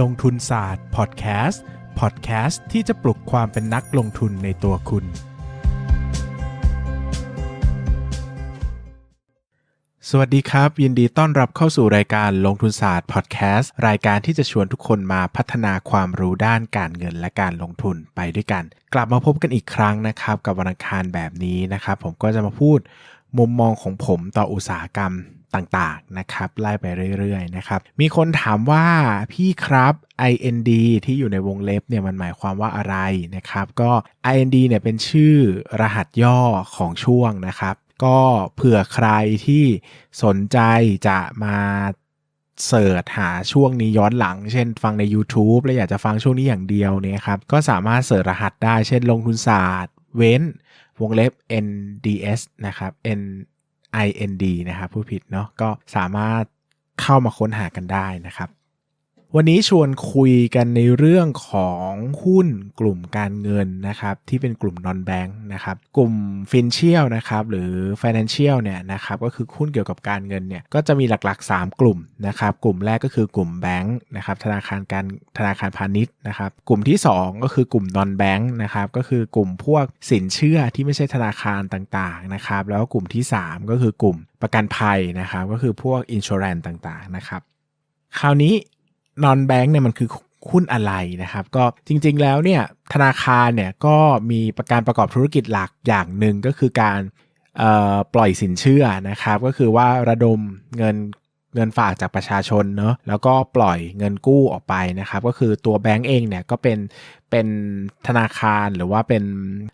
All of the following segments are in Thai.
ลงทุนศาสตร์พอดแคสต์พอดแคสต์ที่จะปลุกความเป็นนักลงทุนในตัวคุณ สวัสดีครับ ยินดีต้อนรับเข้าสู่รายการลงทุนศาสตร์พอดแคสต์รายการที่จะชวนทุกคนมาพัฒนาความรู้ด้านการเงินและการลงทุนไปด้วยกัน กลับมาพบกันอีกครั้งนะครับ กับวันอังคารแบบนี้นะครับ ผมก็จะมาพูดมุมมองของผมต่ออุตสาหกรรม ต่างๆนะครับไล่ไปเรื่อยๆนะครับมีคนถามว่าพี่ครับ IND ที่อยู่ในวงเล็บเนี่ยมันหมายความว่าอะไรนะครับก็ IND เนี่ยเป็นชื่อรหัสย่อของช่วงนะครับก็เผื่อใครที่สนใจจะมาเสิร์ชหาช่วงนี้ย้อนหลัง เช่นฟังใน YouTube แล้วอยากจะฟังช่วงนี้อย่างเดียวเนี่ยครับก็สามารถเสิร์ชรหัสได้เช่นลงทุนศาสตร์ เว้นวงเล็บ NDS นะครับ N IND นะครับผู้ผิดเนาะก็สามารถเข้ามาค้นหากันได้นะครับ วันนี้ชวนคุยกันในเรื่องของหุ้นกลุ่มการเงินนะครับที่เป็นกลุ่ม non bank นะครับกลุ่ม f i n เชียลนะครับหรือ financial เนี่ยนะครับก็คือหุ้นเกี่ยวกับการเงินเนี่ยก็จะมีหลักๆ 3 กลุ่มนะครับกลุ่มแรกก็คือกลุ่มแบงค์นะครับธนาคารการธนาคารพาณิชย์นะครับกลุ่มที่ 2 ก็คือกลุ่ม non bank นะครับก็คือกลุ่มพวกสินเชื่อที่ไม่ใช่ธนาคารต่างๆนะครับแล้วกลุ่มที่ 3 ก็คือกลุ่มประกันภัยนะครับก็คือพวก insurance ต่างๆนะครับคราวนี้ นอนแบงค์เนี่ยมันคือหุ้นอะไรนะครับ ก็จริงๆแล้วเนี่ยธนาคารเนี่ยก็มีประการประกอบธุรกิจหลักอย่างหนึ่งก็คือการปล่อยสินเชื่อนะครับ ก็คือว่าระดมเงินเงินฝากจากประชาชนเนาะแล้วก็ปล่อยเงินกู้ออกไปนะครับ ก็คือตัวแบงก์เองเนี่ยก็เป็นเป็นธนาคารหรือว่าเป็น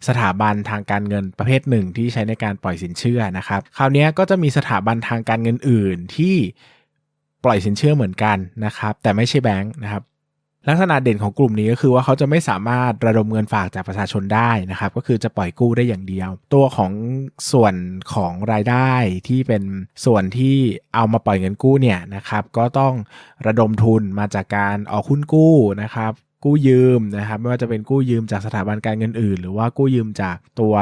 สถาบันทางการเงินประเภทหนึ่งที่ใช้ในการปล่อยสินเชื่อนะครับ คราวนี้ก็จะมีสถาบันทางการเงินอื่นที่ ปล่อยสินเชื่อเหมือนกันนะครับ แต่ไม่ใช่แบงค์นะครับ ลักษณะเด่นของกลุ่มนี้ก็คือว่าเขาจะไม่สามารถระดมเงินฝากจากประชาชนได้นะครับ ก็คือจะปล่อยกู้ได้อย่างเดียว ตัวของส่วนของรายได้ที่เป็นส่วนที่เอามาปล่อยเงินกู้เนี่ยนะครับ ก็ต้องระดมทุนมาจากการออกหุ้นกู้นะครับกู้ยืมนะครับไม่ว่าจะเป็นกู้ยืมจากสถาบันการเงินอื่น หรือว่ากู้ยืมจากตัว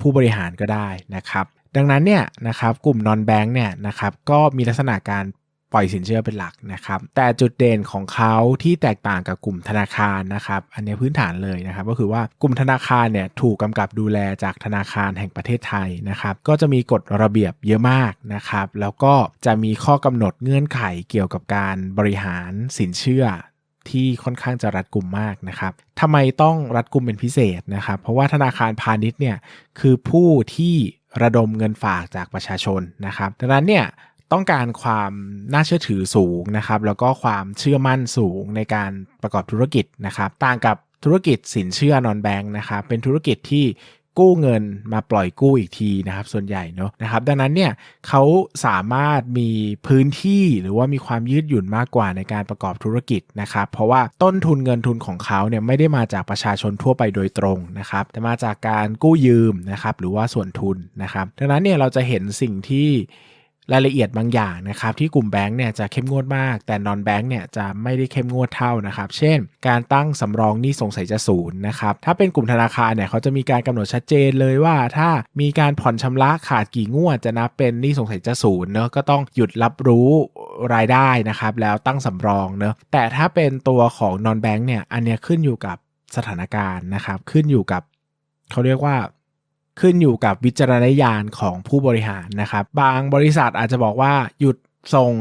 ผู้บริหารก็ได้นะครับ ดังนั้นเนี่ยนะครับกลุ่มนอนแบงค์เนี่ยนะครับก็มีลักษณะการ ปล่อยสินเชื่อเป็นหลักนะครับ แต่จุดเด่นของเขาที่แตกต่างกับกลุ่มธนาคารนะครับ อันนี้พื้นฐานเลยนะครับ ก็คือว่ากลุ่มธนาคารเนี่ยถูกกำกับดูแลจากธนาคารแห่งประเทศไทยนะครับ ก็จะมีกฎระเบียบเยอะมากนะครับ แล้วก็จะมีข้อกำหนดเงื่อนไขเกี่ยวกับการบริหารสินเชื่อที่ค่อนข้างจะรัดกุมมากนะครับทำไมต้องรัดกุมเป็นพิเศษนะครับ เพราะว่าธนาคารพาณิชย์เนี่ยคือผู้ที่ระดมเงินฝากจากประชาชนนะครับ ดังนั้นเนี่ย ต้องการความน่าเชื่อถือสูงนะครับ แล้วก็ความเชื่อมั่นสูงในการประกอบธุรกิจนะครับ ต่างกับธุรกิจสินเชื่อนอนแบงค์นะครับ เป็นธุรกิจที่กู้เงินมาปล่อยกู้อีกทีนะครับ ส่วนใหญ่เนาะนะครับ ดังนั้นเนี่ยเขาสามารถมีพื้นที่หรือว่ามีความยืดหยุ่นมากกว่าในการประกอบธุรกิจนะครับ เพราะว่าต้นทุนเงินทุนของเขาเนี่ยไม่ได้มาจากประชาชนทั่วไปโดยตรงนะครับ แต่มาจากการกู้ยืมนะครับ หรือว่าส่วนทุนนะครับ ดังนั้นเนี่ยเราจะเห็นสิ่งที่ รายละเอียดบางอย่างนะครับที่กลุ่มแบงค์เนี่ยจะเข้มงวดมาก แต่นอนแบงค์เนี่ยจะไม่ได้เข้มงวดเท่านะครับ เช่น การตั้งสำรองหนี้สงสัยจะศูนย์นะครับ ถ้าเป็นกลุ่มธนาคารเนี่ยเขาจะมีการกำหนดชัดเจนเลยว่า ถ้ามีการผ่อนชำระขาดกี่งวดจะนับเป็นหนี้สงสัยจะศูนย์เนอะก็ต้องหยุดรับรู้รายได้นะครับ แล้วตั้งสำรองเนอะแต่ถ้าเป็นตัวของนอนแบงค์เนี่ยอันเนี้ยขึ้นอยู่กับสถานการณ์นะครับ ขึ้นอยู่กับเขาเรียกว่า ขึ้นอยู่กับวิจารณญาณของผู้บริหารนะครับ บางบริษัทอาจจะบอกว่าหยุดส่ง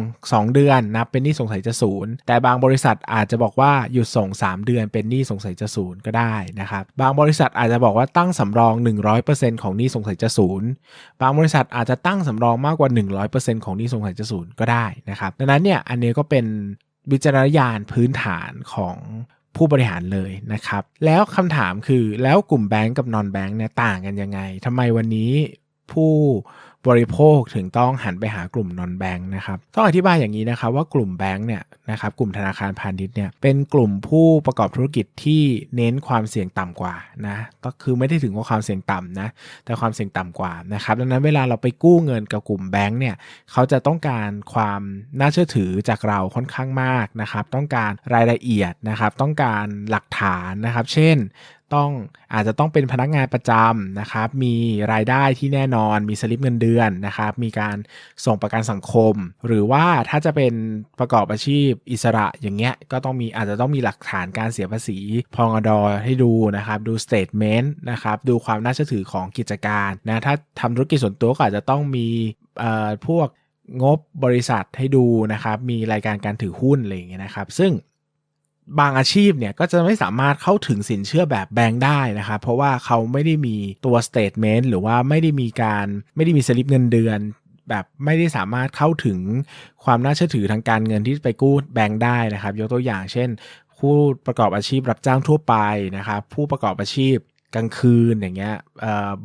2 เดือนนะเป็นหนี้สงสัยจะศูนย์แต่บางบริษัทอาจจะบอกว่าหยุดส่ง 3 เดือนเป็นหนี้สงสัยจะศูนย์ก็ได้นะครับบางบริษัทอาจจะบอกว่าตั้งสำรอง 100%ของหนี้สงสัยจะศูนย์บางบริษัทอาจจะตั้งสำรองมากกว่า 100%ของหนี้สงสัยจะศูนย์ก็ได้นะครับดังนั้นเนี่ยอันนี้ก็เป็นวิจารณญาณพื้นฐานของ ผู้บริหารเลยนะครับ แล้วคำถามคือแล้วกลุ่มแบงก์กับนอนแบงก์เนี่ยต่างกันยังไงทำไมวันนี้ผู้ บริโภคถึงต้องหันไปหากลุ่มนอนแบงค์นะครับต้องอธิบายอย่างนี้นะครับว่ากลุ่มแบงค์เนี่ยนะครับกลุ่มธนาคารพาณิชย์เนี่ยเป็นกลุ่มผู้ประกอบธุรกิจที่เน้นความเสี่ยงต่ำกว่านะก็คือไม่ได้ถึงว่าความเสี่ยงต่ำนะแต่ความเสี่ยงต่ำกว่านะครับดังนั้นเวลาเราไปกู้เงินกับกลุ่มแบงค์เนี่ยเขาจะต้องการความน่าเชื่อถือจากเราค่อนข้างมากนะครับต้องการรายละเอียดนะครับต้องการหลักฐานนะครับ เช่นต้องอาจจะต้องเป็นพนักงานประจำนะครับมีรายได้ที่แน่นอนมีสลิปเงินเดือนนะครับ มีการส่งประกันสังคม หรือว่าถ้าจะเป็นประกอบอาชีพอิสระอย่างเงี้ยก็ต้องมีอาจจะต้องมีหลักฐานการเสียภาษีพองดอให้ดูนะครับดูสเตทเมนต์นะครับดูความน่าเชื่อถือของกิจการนะถ้าทำธุรกิจส่วนตัวก็อาจจะต้องมีพวกงบบริษัทให้ดูนะครับ มีรายการการถือหุ้นอะไรอย่างเงี้ยนะครับ ซึ่ง บางอาชีพเนี่ยก็จะไม่สามารถเข้าถึงสินเชื่อแบบแบงค์ได้นะครับเพราะว่าเขาไม่ได้มีตัวสเตทเมนต์หรือว่าไม่ได้มีการไม่ได้มีสลิปเงินเดือน แบบไม่ได้สามารถเข้าถึงความน่าเชื่อถือทางการเงินที่ไปกู้แบงค์ได้นะครับ ยกตัวอย่างเช่นผู้ประกอบอาชีพรับจ้างทั่วไปนะครับ ผู้ประกอบอาชีพ กลางคืนอย่างเงี้ย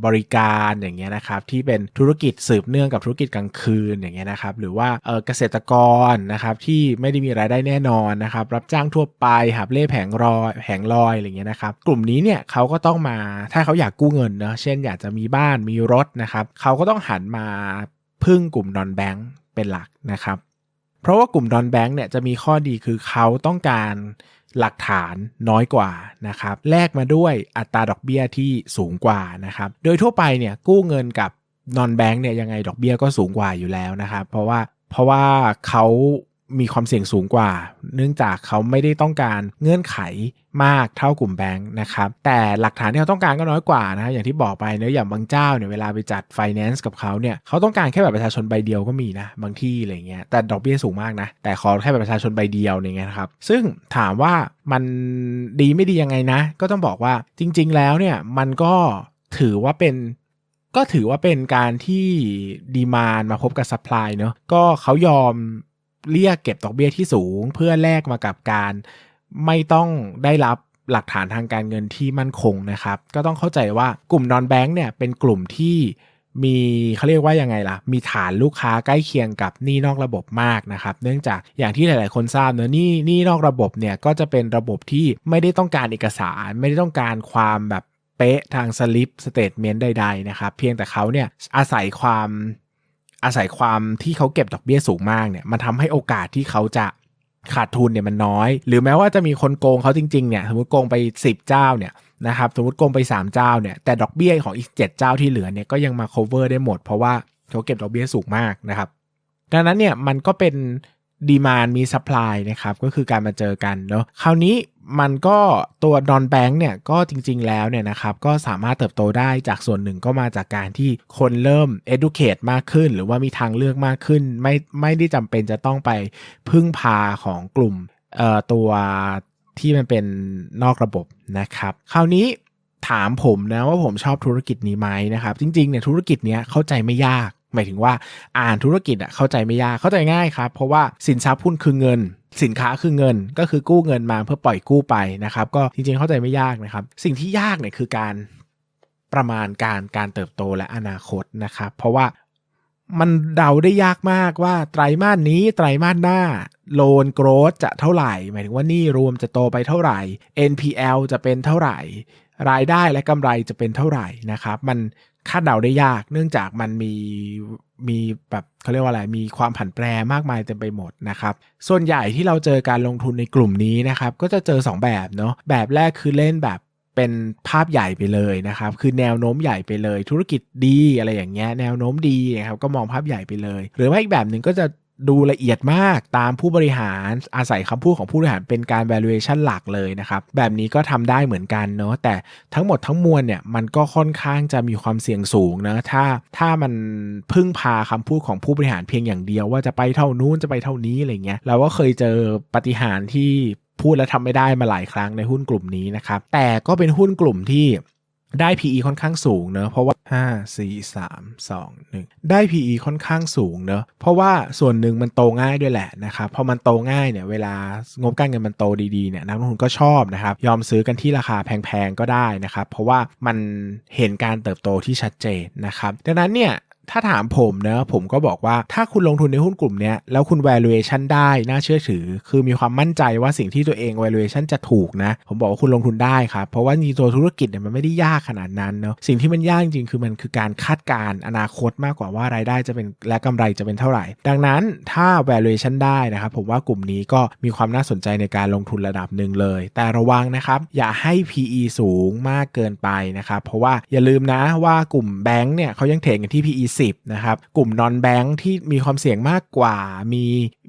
บริการอย่างเงี้ยนะครับที่เป็นธุรกิจสืบเนื่องกับธุรกิจกลางคืนอย่างเงี้ยนะครับหรือว่าเกษตรกรนะครับที่ไม่ได้มีรายได้แน่นอนนะครับรับจ้างทั่วไปหาบเล่แผงรอยแผงลอยอะไรเงี้ยนะครับกลุ่มนี้เนี่ยเขาก็ต้องมาถ้าเขาอยากกู้เงินเนาะเช่นอยากจะมีบ้านมีรถนะครับเขาก็ต้องหันมาพึ่งกลุ่มนอนแบงก์เป็นหลักนะครับเพราะว่ากลุ่มดอนแบงค์เนี่ยจะมีข้อดีคือเขาต้องการ หลักฐานน้อยกว่านะครับแลกมาด้วยอัตราดอกเบี้ยที่สูงกว่านะครับโดยทั่วไปเนี่ยกู้เงินกับนอนแบงค์เนี่ยยังไงดอกเบี้ยก็สูงกว่าอยู่แล้วนะครับเพราะว่าเพราะว่าเขา มีความเสี่ยงสูงกว่า เนื่องจากเขาไม่ได้ต้องการเงื่อนไขมากเท่ากลุ่มแบงค์นะครับ แต่หลักฐานที่เขาต้องการก็น้อยกว่านะอย่างที่บอกไปเนื้ออย่างบางเจ้าเนี่ยเวลาไปจัดไฟแนนซ์กับเขาเนี่ยเขาต้องการแค่แบบประชาชนใบเดียวก็มีนะบางที่อะไรเงี้ยแต่ดอกเบี้ยสูงมากนะ แต่ขอแค่แบบประชาชนใบเดียวอย่างเงี้ยครับ ซึ่งถามว่ามันดีไม่ดียังไงนะ ก็ต้องบอกว่าจริง ๆ แล้วเนี่ยมันก็ถือว่าเป็นก็ถือว่าเป็นการที่ดีมานมาพบกับซัพพลายเนาะก็เขายอม เรียกเก็บดอกเบี้ยที่สูง เพื่อแลกมากับการไม่ต้องได้รับหลักฐานทางการเงินที่มั่นคงนะครับ ก็ต้องเข้าใจว่ากลุ่มนอนแบงค์เนี่ยเป็นกลุ่มที่มีเขาเรียกว่ายังไงล่ะ มีฐานลูกค้าใกล้เคียงกับหนี้นอกระบบมากนะครับ เนื่องจากอย่างที่หลาย ๆ คนทราบเนอะหนี้หนี้นอกระบบเนี่ยก็จะเป็นระบบที่ไม่ได้ต้องการเอกสาร ไม่ได้ต้องการความแบบเป๊ะทางสลิปสเตทเมนต์ใด ๆ นะครับ เพียงแต่เขาเนี่ยอาศัยความ อาศัยความที่เขาเก็บดอกเบี้ยสูงมากเนี่ยมันทำให้โอกาสที่เขาจะขาดทุนเนี่ยมันน้อย หรือแม้ว่าจะมีคนโกงเขาจริงๆเนี่ยสมมติโกงไป 10 เจ้าเนี่ยนะครับสมมติโกงไป 3 เจ้าเนี่ยแต่ดอกเบี้ยของอีก 7 เจ้าที่เหลือเนี่ยก็ยังมา cover ได้หมด เพราะว่าเขาเก็บดอกเบี้ยสูงมากนะครับดังนั้นเนี่ยมันก็เป็น ดีมานมีซัพพลายนะครับก็คือการมาเจอกันเนาะคราวนี้มันก็ตัวนอนแบงค์เนี่ยก็จริงๆแล้วเนี่ยนะครับก็สามารถเติบโตได้จากส่วนหนึ่งก็มาจากการที่คนเริ่ม educate มากขึ้น หรือว่ามีทางเลือกมากขึ้น ไม่ไม่ได้จำเป็นจะต้องไปพึ่งพาของกลุ่มเอ่อตัวที่มันเป็นนอกระบบนะครับ คราวนี้ถามผมนะว่าผมชอบธุรกิจนี้ไหมนะครับ จริงๆเนี่ยธุรกิจเนี้ยเข้าใจไม่ยาก หมายถึงว่าอ่านธุรกิจอะเข้าใจไม่ยากเข้าใจง่ายครับ เพราะว่าสินทรัพย์หุ้นคือเงิน สินค้าคือเงินก็คือกู้เงินมาเพื่อปล่อยกู้ไปนะครับ ก็จริงๆเข้าใจไม่ยากนะครับ สิ่งที่ยากเนี่ยคือการประมาณการการเติบโตและอนาคตนะครับ เพราะว่ามันเดาได้ยากมากว่าไตรมาสนี้ไตรมาสหน้าโลนโกรดจะเท่าไหร่ หมายถึงว่านี่รวมจะโตไปเท่าไหร่ NPL จะเป็นเท่าไหร่ รายได้และกำไรจะเป็นเท่าไหร่นะครับ มัน คาดเดาได้ยาก เนื่องจากมันมีมีแบบเขาเรียกว่าอะไรมีความผันแปรมากมายเต็มไปหมดนะครับส่วนใหญ่ที่เราเจอการลงทุนในกลุ่มนี้นะครับก็จะเจอ 2 แบบเนาะแบบแรกคือเล่นแบบเป็นภาพใหญ่ไปเลยนะครับ คือแนวโน้มใหญ่ไปเลย ธุรกิจดีอะไรอย่างเงี้ยแนวโน้มดีนะครับก็มองภาพใหญ่ไปเลย หรือว่าอีกแบบหนึ่งก็จะ ดูละเอียดมากตามผู้บริหารอาศัยคำพูดของผู้บริหารเป็นการ valuation หลักเลยนะครับ แบบนี้ก็ทำได้เหมือนกันเนาะแต่ทั้งหมดทั้งมวลเนี่ยมันก็ค่อนข้างจะมีความเสี่ยงสูงนะถ้าถ้ามันพึ่งพาคำพูดของผู้บริหารเพียงอย่างเดียว ว่าจะไปเท่านู้นจะไปเท่านี้อะไรเงี้ยเราก็เคยเจอปฏิหารที่พูดแล้วทำไม่ได้มาหลายครั้งในหุ้นกลุ่มนี้นะครับแต่ก็เป็นหุ้นกลุ่มที่ ได้ PE ค่อนข้างสูงเนอะเพราะว่า 5 4 3 2 1 ได้ PE ค่อนข้างสูงเนอะเพราะว่าส่วนหนึ่งมันโตง่ายด้วยแหละนะครับพอมันโตง่ายเนี่ยเวลางบการเงินมันโตดีๆเนี่ยนักลงทุนก็ชอบนะครับยอมซื้อกันที่ราคาแพงๆก็ได้นะครับเพราะว่ามันเห็นการเติบโตที่ชัดเจนนะครับดังนั้นเนี่ย ถ้าถามผมเนะผมก็บอกว่าถ้าคุณลงทุนในหุ้นกลุ่มนี้แล้วคุณ valuation ได้น่าเชื่อถือ คือมีความมั่นใจว่าสิ่งที่ตัวเอง valuation จะถูกนะ ผมบอกว่าคุณลงทุนได้ครับ เพราะว่าในตัวธุรกิจเนี่ยมันไม่ได้ยากขนาดนั้นเนาะสิ่งที่มันยากจริงๆคือมันคือการคาดการณ์อนาคตมากกว่าว่ารายได้จะเป็นและกำไรจะเป็นเท่าไหร่ ดังนั้นถ้า valuation ได้นะครับผมว่ากลุ่มนี้ก็มีความน่าสนใจในการลงทุนระดับหนึ่งเลย แต่ระวังนะครับอย่าให้ PE สูงมากเกินไปนะครับเพราะว่าอย่าลืมนะว่ากลุ่มแบงก์เนี่ยเขายังเทรดกันที่ PE 10นะครับ กลุ่ม non bank ที่มีความเสี่ยงมากกว่า มี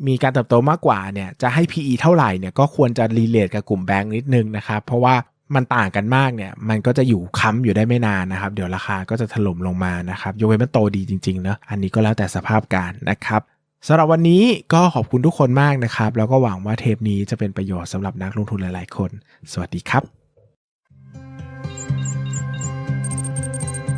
มีการเติบโตมากกว่าเนี่ยจะให้ PE เท่าไหร่เนี่ยก็ควรจะรีเลทกับกลุ่มแบงก์นิดนึงนะครับ เพราะว่ามันต่างกันมากเนี่ยมันก็จะอยู่ค้ำอยู่ได้ไม่นานนะครับ เดี๋ยวราคาก็จะถล่มลงมานะครับยกเว้นมันโตดีจริงๆเนอะอันนี้ก็แล้วแต่สภาพการนะครับสำหรับวันนี้ก็ขอบคุณทุกคนมากนะครับ แล้วก็หวังว่าเทปนี้จะเป็นประโยชน์สำหรับนักลงทุนหลายๆคน สวัสดีครับ